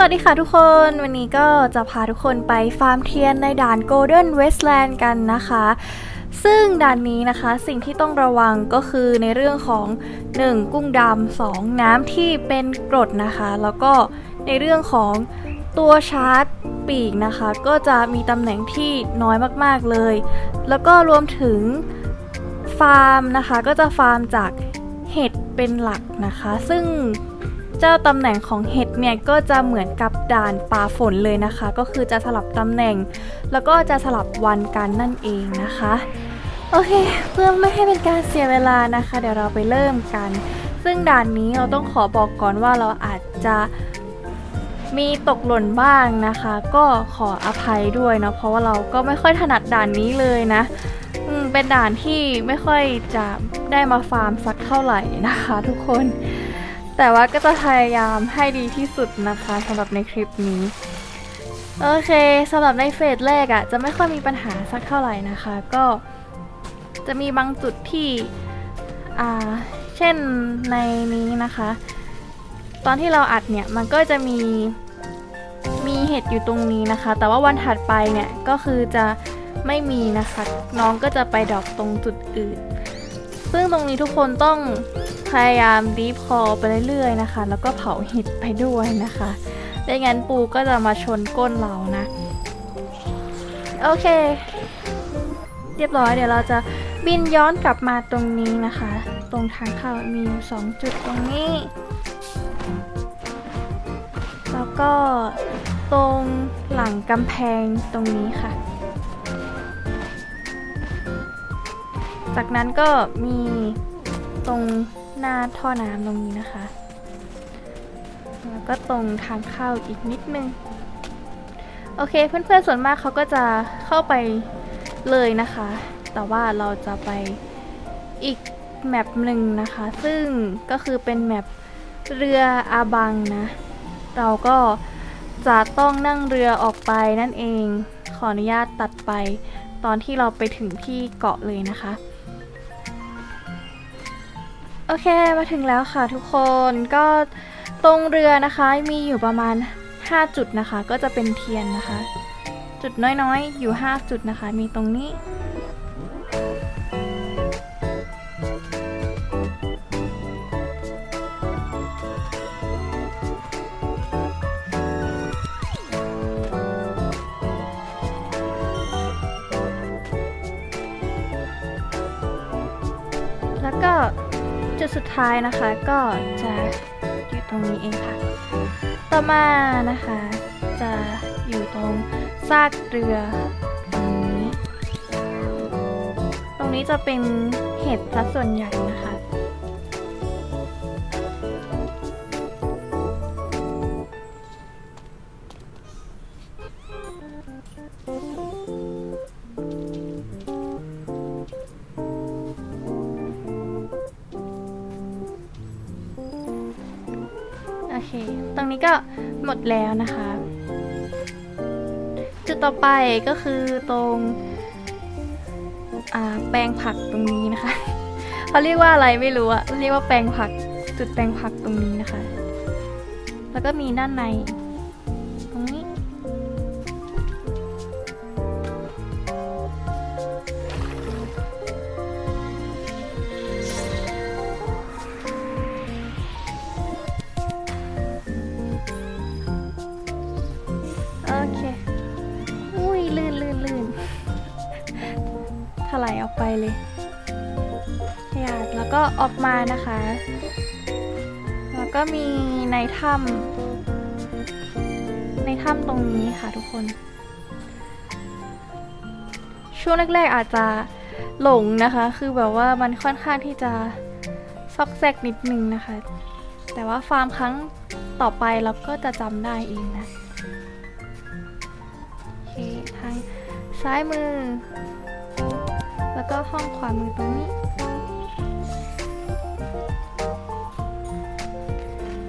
สวัสดีค่ะทุกคนวันนี้ก็จะพาทุกคนไปฟาร์มเทียนในด่าน Golden Westland กันนะคะ ซึ่งด่านนี้นะคะสิ่งที่ต้องระวังก็คือในเรื่องของ 1. กุ้งดำ 2. น้ำที่เป็นกรดนะคะ แล้วก็ในเรื่องของตัวชาร์จปีกนะคะ ก็จะมีตำแหน่งที่น้อยมากๆเลย แล้วก็รวมถึงฟาร์มนะคะ ก็จะฟาร์มจากเห็ดเป็นหลักนะคะ ซึ่ง เจ้าตำแหน่งของเห็ดเนี่ยก็จะเหมือนกับด่านป่าฝนเลยนะคะ ก็คือจะสลับตำแหน่ง แล้วก็จะสลับวันกันนั่นเองนะคะ โอเค เพื่อไม่ให้เป็นการเสียเวลานะคะ เดี๋ยวเราไปเริ่มกัน ซึ่งด่านนี้เราต้องขอบอกก่อนว่าเราอาจจะมีตกหล่นบ้างนะคะ ก็ขออภัยด้วยเนาะเพราะว่าเราก็ไม่ค่อยถนัดด่านนี้เลยนะเป็นด่านที่ไม่ค่อยจะได้มาฟาร์มสักเท่าไหร่นะคะ ทุกคน แต่ว่าก็จะพยายามให้ดีที่สุดนะคะสำหรับในคลิปนี้ โอเคสำหรับในเฟสแรกอะ่ะจะไม่ค่อยมีปัญหาสักเท่าไหร่นะคะ ก็จะมีบางจุดที่อ่าเช่นในนี้นะคะ ตอนที่เราอัดเนี่ยมันก็จะมีมีเห็ดอยู่ตรงนี้นะคะ แต่ว่าวันถัดไปเนี่ยก็คือจะไม่มีนะคะ น้องก็จะไปดอกตรงจุดอื่น ซึ่งตรงนี้ทุกคนต้องพยายามดีฟคอไปเรื่อยๆนะคะ แล้วก็เผาเห็ดไปด้วยนะคะไม่งั้นปูก็จะมาชนก้นเรานะ โอเค เรียบร้อยเดี๋ยวเราจะบินย้อนกลับมาตรงนี้นะคะ ตรงทางเข้ามีอยู่สองจุดตรงนี้ แล้วก็ตรงหลังกำแพงตรงนี้ค่ะ จากนั้นก็มีตรงหน้าท่อน้ำตรงนี้นะคะ แล้วก็ตรงทางเข้าอีกนิดนึง โอเคเพื่อนๆส่วนมากเขาก็จะเข้าไปเลยนะคะ แต่ว่าเราจะไปอีกแมปหนึ่งนะคะ ซึ่งก็คือเป็นแมปเรืออาบังนะ เราก็จะต้องนั่งเรือออกไปนั่นเอง ขออนุญาตตัดไปตอนที่เราไปถึงที่เกาะเลยนะคะ โอเคมาถึงแล้วค่ะทุกคนก็ตรงเรือนะคะมีอยู่ประมาณ 5 จุดนะคะ ก็จะเป็นเทียนนะคะ จุดน้อยๆ อยู่ 5 จุดนะคะ มีตรงนี้ แล้วก็ จุดสุดท้ายนะคะก็จะอยู่ตรงนี้เองค่ะ ต่อมานะคะ จะอยู่ตรงซากเรือตรงนี้ ตรงนี้จะเป็นเห็ดซะส่วนใหญ่นะคะ เค ตรงนี้ก็หมดแล้วนะคะ จุดต่อไปก็คือตรงแปลงผักตรงนี้นะคะเขาเรียกว่าอะไรไม่รู้อะเรียกว่าแปลงผักจุดแปลงผักตรงนี้นะคะ แล้วก็มีด้านใน ไปเลยขยาดแล้วก็ออกมานะคะ แล้วก็มีในถ้ำในถ้ำตรงนี้ค่ะทุกคน ช่วงแรกๆอาจจะหลงนะคะ คือแบบว่ามันค่อนข้างที่จะซอกแซกนิดนึงนะคะ แต่ว่าฟาร์มครั้งต่อไปเราก็จะจำได้เองนะ โอเค ทางซ้ายมือ แล้วก็ห้องขวามือตรงนี้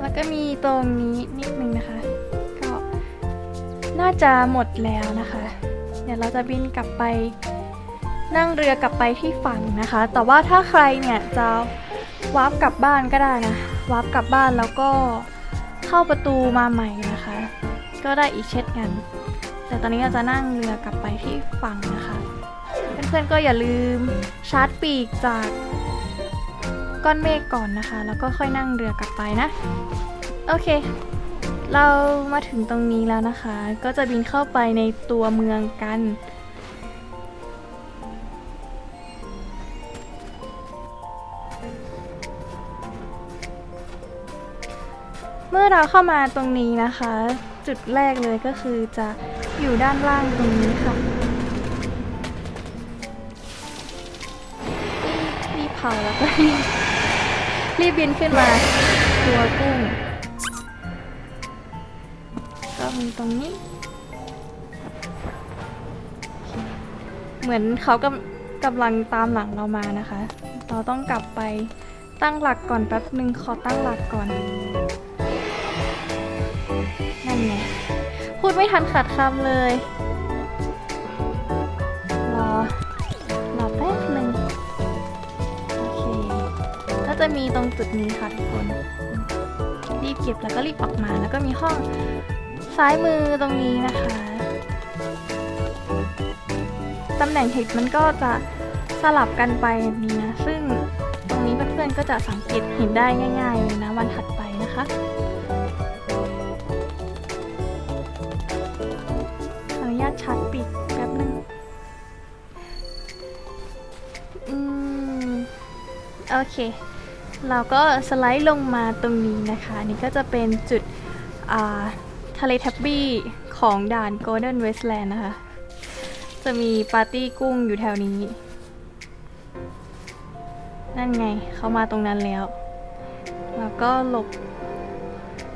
แล้วก็มีตรงนี้นิดนึงนะคะ ก็น่าจะหมดแล้วนะคะ เดี๋ยวเราจะบินกลับไปนั่งเรือกลับไปที่ฝั่งนะคะ แต่ว่าถ้าใครเนี่ยจะวาร์ปกลับบ้านก็ได้นะวาร์ปกลับบ้านแล้วก็เข้าประตูมาใหม่นะคะ ก็ได้อีกเช่นกัน แต่ตอนนี้เราจะนั่งเรือกลับไปที่ฝั่งนะคะ พื่อนๆก็อย่าลืมชาร์จปีกจากก้อนเมฆก่อนนะคะ แล้วก็ค่อยนั่งเรือกลับไปนะ โอเค เรามาถึงตรงนี้แล้วนะคะ ก็จะบินเข้าไปในตัวเมืองกัน เมื่อเราเข้ามาตรงนี้นะคะ จุดแรกเลยก็คือจะอยู่ด้านล่างตรงนี้ค่ะ เผาแล้วก็รีบรีบบินขึ้นมาตัวกุ้ง ก็มีตรงนี้ เหมือนเขากำกำลังตามหลังเรามานะคะ เราต้องกลับไปตั้งหลักก่อนแป๊บหนึ่งขอตั้งหลักก่อน นั่นไง พูดไม่ทันขาดคำเลย จะมีตรงจุดนี้ค่ะทุกคน รีบเก็บแล้วก็รีบออกมา แล้วก็มีห้องซ้ายมือตรงนี้นะคะ ตำแหน่งเห็ดมันก็จะสลับกันไปแบบนี้นะ ซึ่งตรงนี้เพื่อนๆก็จะสังเกตเห็นได้ง่ายๆเลยนะวันถัดไปนะคะขออนุญาตชาร์จปิดแป๊บนึงอืม โอเค เราก็สไลด์ลงมาตรงนี้นะคะนนี่ก็จะเป็นจุดทะเลแท็บบี้ของด่าน Golden Westland นะคะ จะมีปาร์ตี้กุ้งอยู่แถวนี้ นั่นไงเขามาตรงนั้นแล้ว แล้วก็หลบ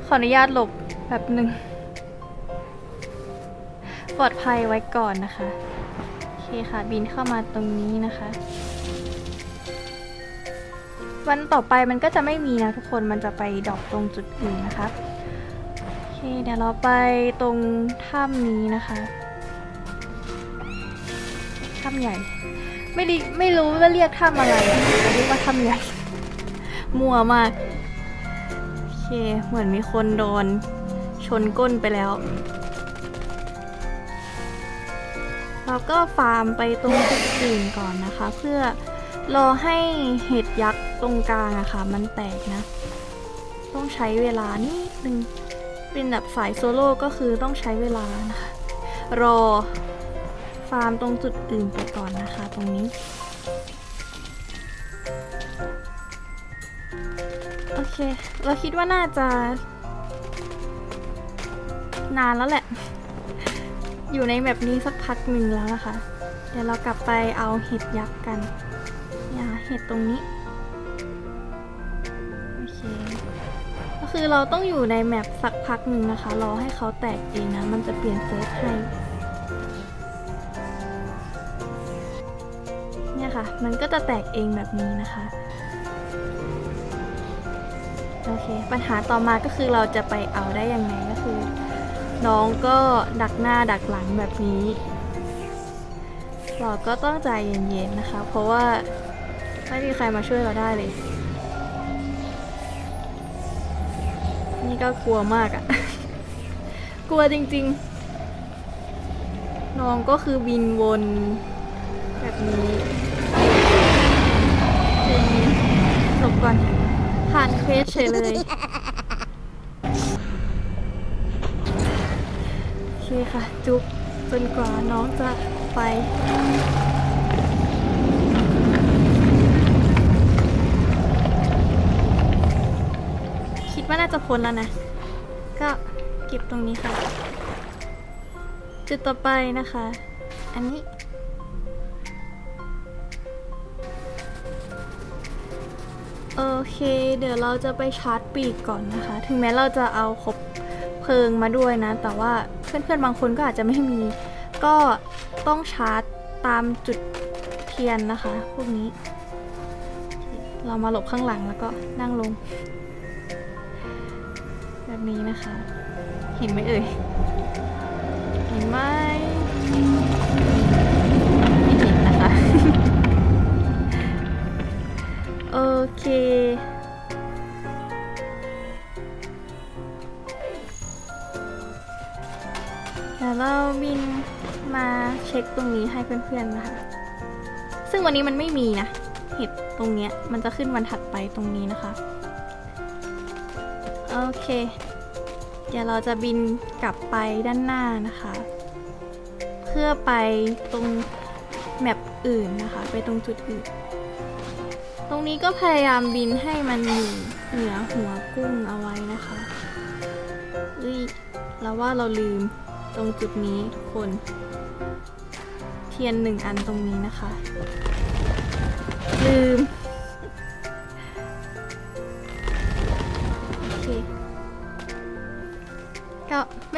ขออนุญาตหลบแบบหนึ่งปลอดภัยไว้ก่อนนะคะ โอเคค่ะบินเข้ามาตรงนี้นะคะ วันต่อไปมันก็จะไม่มีนะทุกคนมันจะไปดอปตรงจุดอื่นนะคะโอเคเดี๋ยวเราไปตรงถ้ำนี้นะคะถ้ำใหญ่ ไม่ดีไม่รู้ว่าเรียกถ้ำอะไรเรียกว่าถ้ำใหญ่มัวมากโอเคเหมือนมีคนโดนชนก้นไปแล้วเราก็ฟาร์มไปตรงจุดอื่นก่อนนะคะ เพื่อรอให้เห็ดยักษ์ ตรงกลางอะค่ะ มันแตกนะ ต้องใช้เวลานิดนึง เป็นแบบสายโซโล่ก็คือต้องใช้เวลานะคะ รอฟาร์มตรงจุดอื่นไปก่อนนะคะ ตรงนี้ โอเค เราคิดว่าน่าจะ นานแล้วแหละ อยู่ในแบบนี้สักพักหนึ่งแล้วนะคะ เดี๋ยวเรากลับไปเอาเห็ดยักษ์กันเนี่ยเห็ดตรงนี้ คือเราต้องอยู่ในแมปสักพักหนึ่งนะคะ รอให้เขาแตกเองนะ มันจะเปลี่ยนเซิร์ฟให้เนี่ยค่ะ มันก็จะแตกเองแบบนี้นะคะ โอเค ปัญหาต่อมาก็คือเราจะไปเอาได้ยังไงก็คือ น้องก็ดักหน้าดักหลังแบบนี้ เราก็ต้องใจเย็นๆนะคะ เพราะว่าไม่มีใครมาช่วยเราได้เลย นี่ก็กลัวมากอะกลัวจริงๆ น้องก็คือบินวนแบบนี้เองหลบก่อน ผ่านเควสเฉยเลยโอเคค่ะ จุ๊บจนกว่าน้องจะไป จะพ้นแล้วนะ ก็เก็บตรงนี้ค่ะ จุดต่อไปนะคะ อันนี้ โอเค เดี๋ยวเราจะไปชาร์จปีกก่อนนะคะ ถึงแม้เราจะเอาครบเพลิงมาด้วยนะ แต่ว่าเพื่อนๆบางคนก็อาจจะไม่มี ก็ต้องชาร์จตามจุดเทียนนะคะ พวกนี้ เรามาหลบข้างหลังแล้วก็นั่งลง แบบนี้นะคะ เห็นไหมเอ่ย เห็นไหมไม่เห็นนะคะ โอเคเดี๋ยวเราบินมาเช็คตรงนี้ให้เพื่อนๆนะคะ ซึ่งวันนี้มันไม่มีนะ เห็ดตรงเนี้ยมันจะขึ้นวันถัดไปตรงนี้นะคะ โอเค เดี๋ยวเราจะบินกลับไปด้านหน้านะคะ เพื่อไปตรงแมปอื่นนะคะ ไปตรงจุดอื่น ตรงนี้ก็พยายามบินให้มันอยู่เหนือหัวกุ้งเอาไว้นะคะเอ้ยเราว่าเราลืมตรงจุดนี้ทุกคน เทียนหนึ่งอันตรงนี้นะคะ ลืม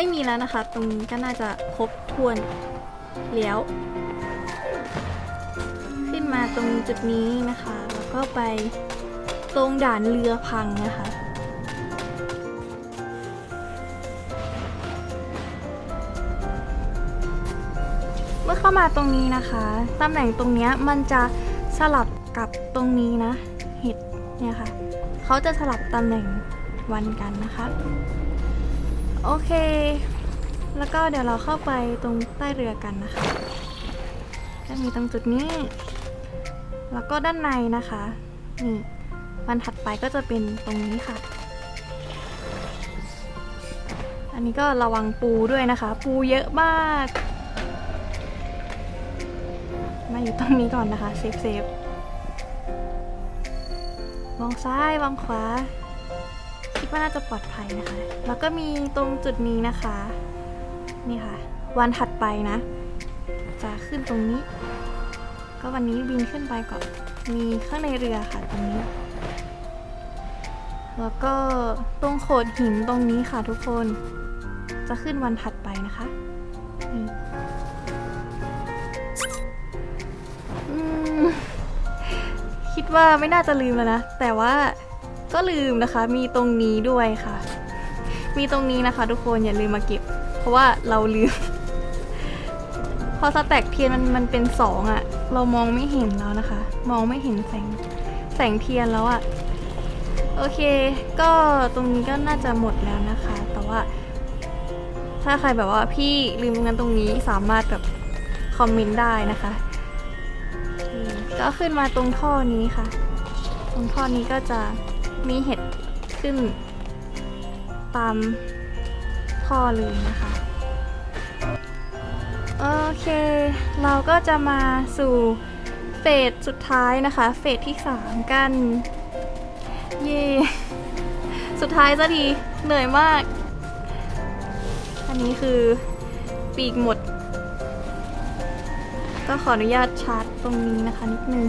ไม่มีแล้วนะคะ ตรงนี้ก็น่าจะครบถ้วนแล้วขึ้นมาตรงจุดนี้นะคะ แล้วก็ไปตรงด่านเรือพังนะคะเมื่อเข้ามาตรงนี้นะคะ ตำแหน่งตรงนี้มันจะสลับกับตรงนี้นะ เห็ดเนี่ยค่ะ เขาจะสลับตำแหน่งวันกันนะคะ โอเค แล้วก็เดี๋ยวเราเข้าไปตรงใต้เรือกันนะคะก็มีตรงจุดนี้ แล้วก็ด้านในนะคะนี่วันถัดไปก็จะเป็นตรงนี้ค่ะ อันนี้ก็ระวังปูด้วยนะคะ ปูเยอะมาก มาอยู่ตรงนี้ก่อนนะคะเซฟเซฟมองซ้ายวางขวา ว่าน่าจะปลอดภัยนะคะ แล้วก็มีตรงจุดนี้นะคะ นี่ค่ะ วันถัดไปนะ จะขึ้นตรงนี้ ก็วันนี้บินขึ้นไปก่อน มีข้างในเรือค่ะตรงนี้ แล้วก็ตรงโขดหินตรงนี้ค่ะทุกคน จะขึ้นวันถัดไปนะคะคิดว่าไม่น่าจะลืมแล้วนะ แต่ว่า ก็ลืมนะคะ มีตรงนี้ด้วยค่ะ มีตรงนี้นะคะ ทุกคนอย่าลืมมาเก็บ เพราะว่าเราลืม พอสแต็กเทียนมันมันเป็นสองอะเรามองไม่เห็นแล้วนะคะ มองไม่เห็นแสงแสงเทียนแล้วอะโอเค ก็ตรงนี้ก็น่าจะหมดแล้วนะคะ แต่ว่า ถ้าใครแบบว่าพี่ลืมตรงนั้นตรงนี้สามารถแบบคอมเมนต์ได้นะคะก็ขึ้นมาตรงท่อนี้ค่ะ ตรงท่อนี้ก็จะ มีเห็ดขึ้น ตามท่อเลยนะคะ โอเค เราก็จะมาสู่เฟสสุดท้ายนะคะ เฟสที่ 3 กัน เย่สุดท้ายสักที เหนื่อยมาก อันนี้คือปีกหมด ก็ขออนุญาตชาร์จตรงนี้นะคะนิดนึง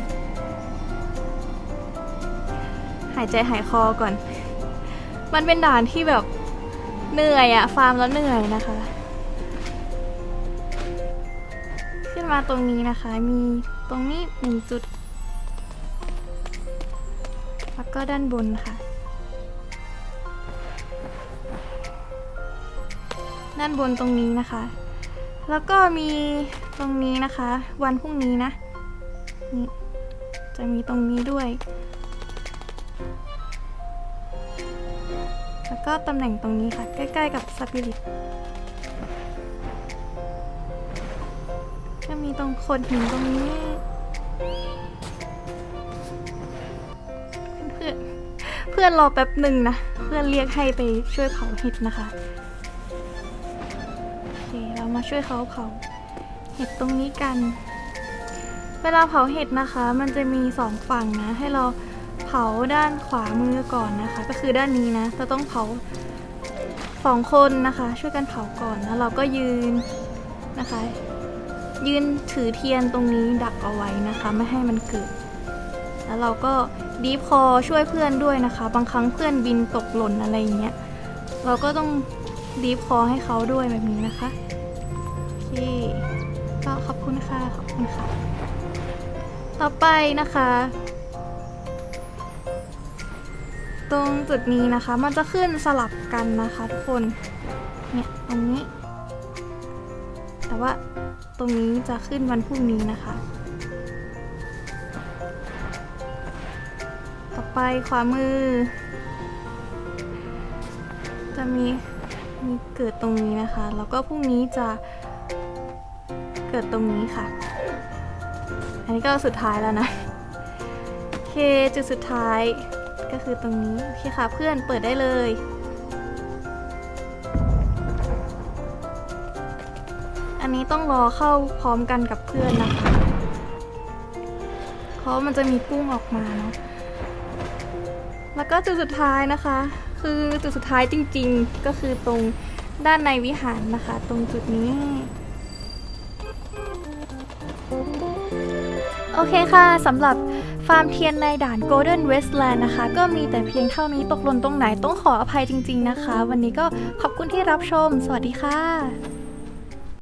ายใจหายคอก่อน มันเป็นด่านที่แบบเหนื่อยอะฟาร์มแล้วเหนื่อยนะคะ ขึ้นมาตรงนี้นะคะ มีตรงนี้หนึ่งจุด แล้วก็ด้านบนค่ะ ด้านบนตรงนี้นะคะ แล้วก็มีตรงนี้นะคะ วันพรุ่งนี้นะนี่จะมีตรงนี้ด้วย ก็ตำแหน่งตรงนี้ค่ะ ใกล้ๆกับสปิริตก็มีตรงโขดหินตรงนี้เพื่อนเพื่อนรอแป๊บหนึ่งนะ เพื่อนเรียกให้ไปช่วยเผาเห็ดนะคะ โอเค เรามาช่วยเขาเผาเห็ดตรงนี้กัน เวลาเผาเห็ดนะคะ มันจะมีสองฝั่งนะ ให้เรา เผาด้านขวามือก่อนนะคะ ก็คือด้านนี้นะเราต้องเผาสองคนนะคะ ช่วยกันเผาก่อนแล้วเราก็ยืนนะคะ ยืนถือเทียนตรงนี้ดักเอาไว้นะคะ ไม่ให้มันเกิด แล้วเราก็ดีฟคอช่วยเพื่อนด้วยนะคะ บางครั้งเพื่อนบินตกหล่นอะไรอย่างเงี้ยเราก็ต้องดีฟคอให้เขาด้วยแบบนี้นะคะโอเคก็ขอบคุณค่ะขอบคุณค่ะ ต่อไปนะคะ ตรงจุดนี้นะคะ มันจะขึ้นสลับกันนะคะทุกคน เนี่ยตรงนี้ แต่ว่าตรงนี้จะขึ้นวันพรุ่งนี้นะคะ ต่อไปขวามือ จะมีมีเกิดตรงนี้นะคะ แล้วก็พรุ่งนี้จะเกิดตรงนี้ค่ะ อันนี้ก็สุดท้ายแล้วนะ โอเค จุดสุดท้าย ก็คือตรงนี้ โอเคค่ะเพื่อนเปิดได้เลย อันนี้ต้องรอเข้าพร้อมกันกับเพื่อนนะคะ เพราะมันจะมีกุ้งออกมาเนาะ แล้วก็จุดสุดท้ายนะคะ คือจุดสุดท้ายจริงๆ ก็คือตรงด้านในวิหารนะคะ ตรงจุดนี้โอเคค่ะสำหรับาร์มเทียนในด่าน Golden Westland นะคะ ก็มีแต่เพียงเท่านี้ตกหล่นตรงไหนต้องขออภัยจริง ๆ นะคะ วันนี้ก็ขอบคุณที่รับชม สวัสดีค่ะ